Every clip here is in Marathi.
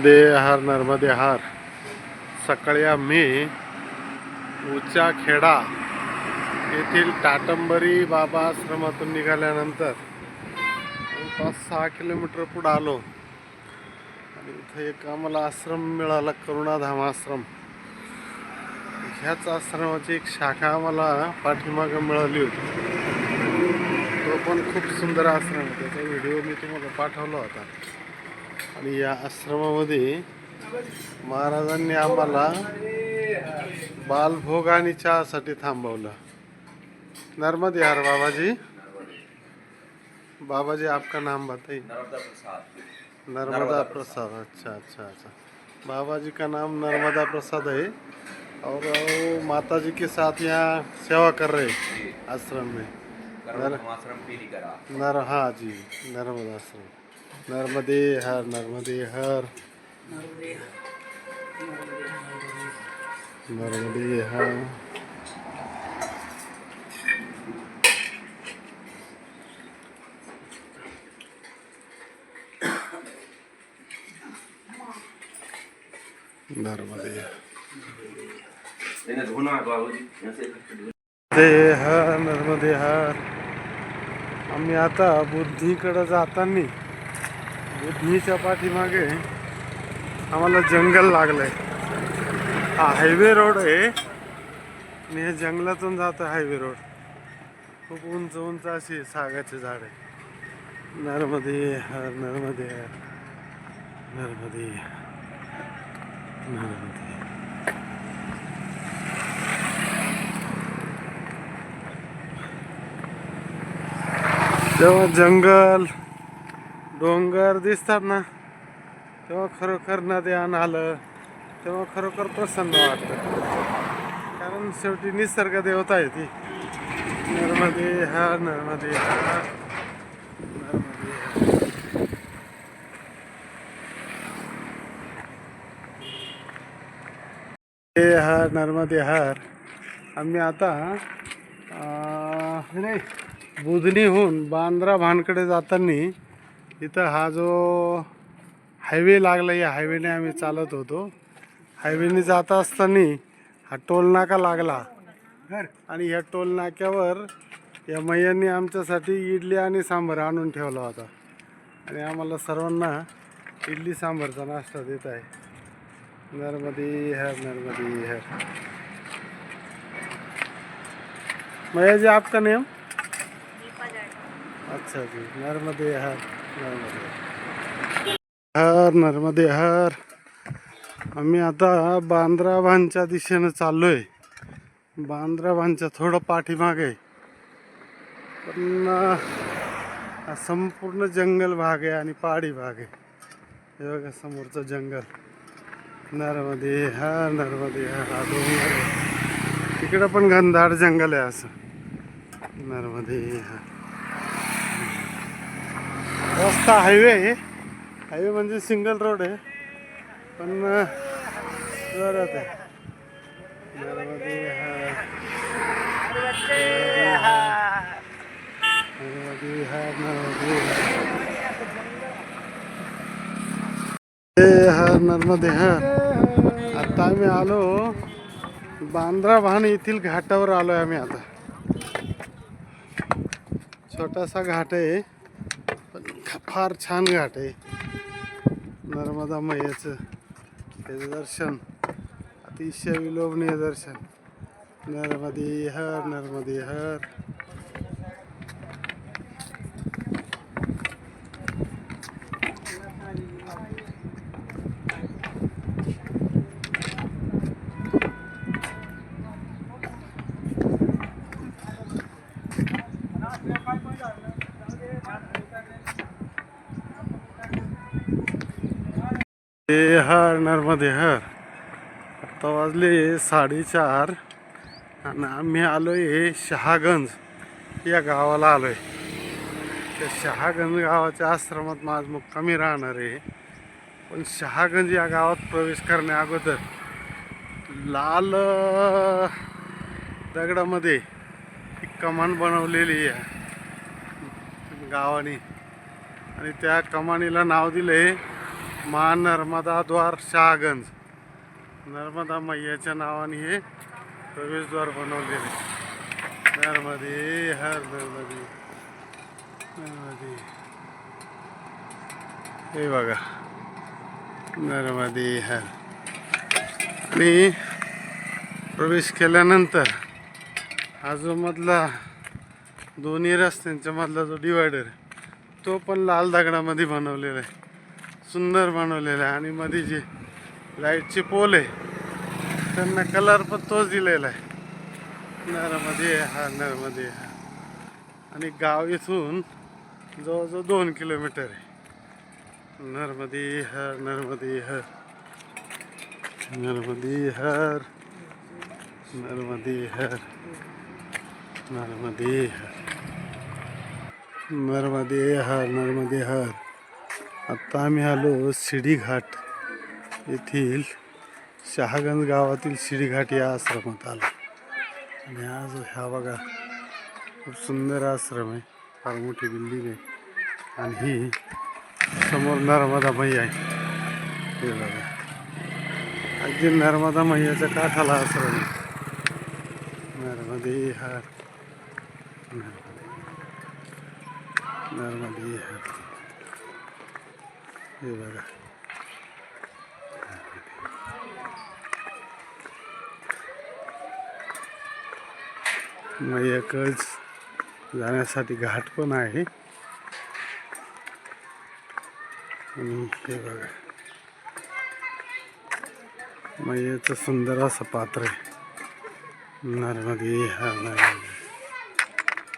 नर्मदे हार नर्मदे हार सकाळी आम्ही खेडा येथील टाटंबरी बाबा आश्रमातून निघाल्यानंतर पाच सहा किलोमीटर पुढं आलो. आणि इथं एक आम्हाला आश्रम मिळाला करुणाधाम आश्रम. ह्याच आश्रमाची एक शाखा आम्हाला पाठीमागं मिळाली होती. तो पण खूप सुंदर आश्रम आहे. त्याचा व्हिडिओ मी तुम्हाला पाठवला होता. आणि या आश्रमामध्ये महाराजांनी आम्हाला बालभोग आणि चहासाठी थांबवलं. नर्मदे यार बाबा जी बाबा जी आपका नाम बताइए. नर्मदा प्रसाद अच्छा अच्छा अच्छा. बाबा जी का नाम नर्मदा प्रसाद है। और वो माता जी के साथ यहाँ सेवा कर रहे आश्रम में। आश्रम नर हाँ जी नर्मदा आश्रम। नर्मदे हर नर्मदे हर। नर्मदे हर। नर्मदे हर। नर्मदे हर आम्ही आता बुद्धीकडे जाताना बुद्धीच्या पाठीमागे आम्हाला जंगल लागलं आहे हा हायवे रोड आहे. आणि हे जंगलातून जातं हायवे रोड खूप उंच उंच अशी सागाचे झाड आहे नर्मदे हर नर्मदे हर नर्मदे नर्मदे. जेव्हा जंगल डोंगर दिसतात ना तेव्हा खरोखर नद्यान आलं तेव्हा खरोखर प्रसन्न वाटतं. कारण शेवटी निसर्ग देवता आहे ती. नर्मदे हा नर्मदे हा नर्मदे हा. नर्मदे हार आम्ही आता नाही बुधनीहून बांद्रा भानकडे जाताना इथं हा जो हायवे लागला या हायवेने आम्ही चालत होतो. हायवेने जात असताना हा टोल नाका लागला. आणि ह्या टोल नाक्यावर या मैयांनी आमच्यासाठी इडली आणि सांबार आणून ठेवला होता. आणि आम्हाला सर्वांना इडली सांबारचा नाश्ता देत आहे. नर्मदे हर नर्मदे हर. मैया जी आपका नेम? अच्छा जी नर्मदे हर. हर नर्मदे हर. आम्ही आता बांद्राभांच्या दिशेनं चाललोय. बांद्रा भानच्या थोडं पाठीमागे. पण संपूर्ण जंगल भाग आहे आणि पहाडी भाग आहे. हे बघा समोरचं जंगल. नर्मदे हर नर्मदे हर हा डोंगर तिकडं पण घनदाट जंगल आहे असं. नर्मदे हर. रस्ता हायवे आहे हायवे म्हणजे सिंगल रोड आहे पण जोरात आहे। नर्मदे हर हे आता आम्ही आलो. बांद्रा भान येथील घाटावर आलोय आम्ही आता. छोटासा घाट पण फार छान घाट आहे. नर्मदा मैयाचं हे दर्शन अतिशय विलोभनीय दर्शन. नर्मदे हर नर्मदे हर. ए हर नर्मदे हर. आता वाजले साडेचार आणि आम्ही आलोय शहागंज. या गावाला आलोय. त्या शहागंज गावाच्या आश्रमात माझ मुक्कामी राहणार आहे. पण शहागंज या गावात प्रवेश करण्या अगोदर लाल दगडामध्ये एक कमान बनवलेली आहे. गावाने. आणि त्या कमानीला नाव दिलं आहे माँ नर्मदा द्वार शहागंज. नर्मदा मैयाच्या नावाने हे प्रवेशद्वार बनवलेले. नर्मदे हर नर्मदे. नर्मदे. हे बघा. नर्मदे हर. आणि प्रवेश केल्यानंतर हा जो मधला दोन्ही रस्त्यांच्या मधला जो डिवायडर तो पण लाल दगडामध्ये बनवलेला आहे. सुंदर बनवलेला आहे. आणि मध्ये जे लाईटचे पोल आहे त्यांना कलर पण तोच दिलेला आहे. नरमध्ये हा नरमध्ये हा. आणि गाव इथून जवळजवळ दोन किलोमीटर आहे. नर्मदी हर नर्मदी हर नर्मदी हर नर्मदी हर नर्मदी हर नर्मदी हर नर्मदी हर आत्ता आम्ही आलो शिडीघाट येथील शहागंज गावातील शिडीघाट या आश्रमात आलो. आणि आज ह्या बघा खूप सुंदर आश्रम आहे. फार मोठी बिल्डिंग आहे. आणि ही समोर नर्मदा मैया आहे. हे बघा. अगदी नर्मदा मैयाच्या काठाला आश्रम आहे. नर्मदे हार. नर्मदे हार. हे बघा मैयाकच जाण्यासाठी घाट पण आहे. आणि हे बघा. मैयाचं सुंदर असं पात्र आहे. नर्मदे हर नर्मदे.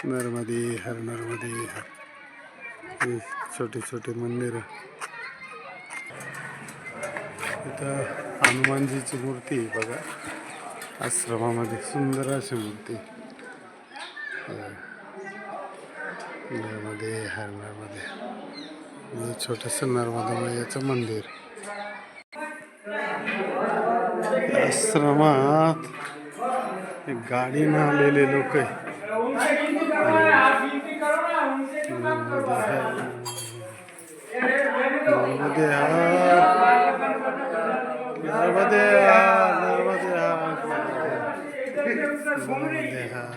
नर्मदे हर नर्मदे हर. छोटे छोटे मंदिरं. इथं हनुमानजीची मूर्ती आहे बघा. आश्रमामध्ये सुंदर अशी मूर्ती. नर्मदे हर नर्मदे. छोटंसं नर्मदा मैयाचं मंदिर. आश्रमात एक गाडीनं आलेले लोक आहे. नर्मदे हर नर्मदे हर नर्मदे हर नर्मदे हर नर्मदे हर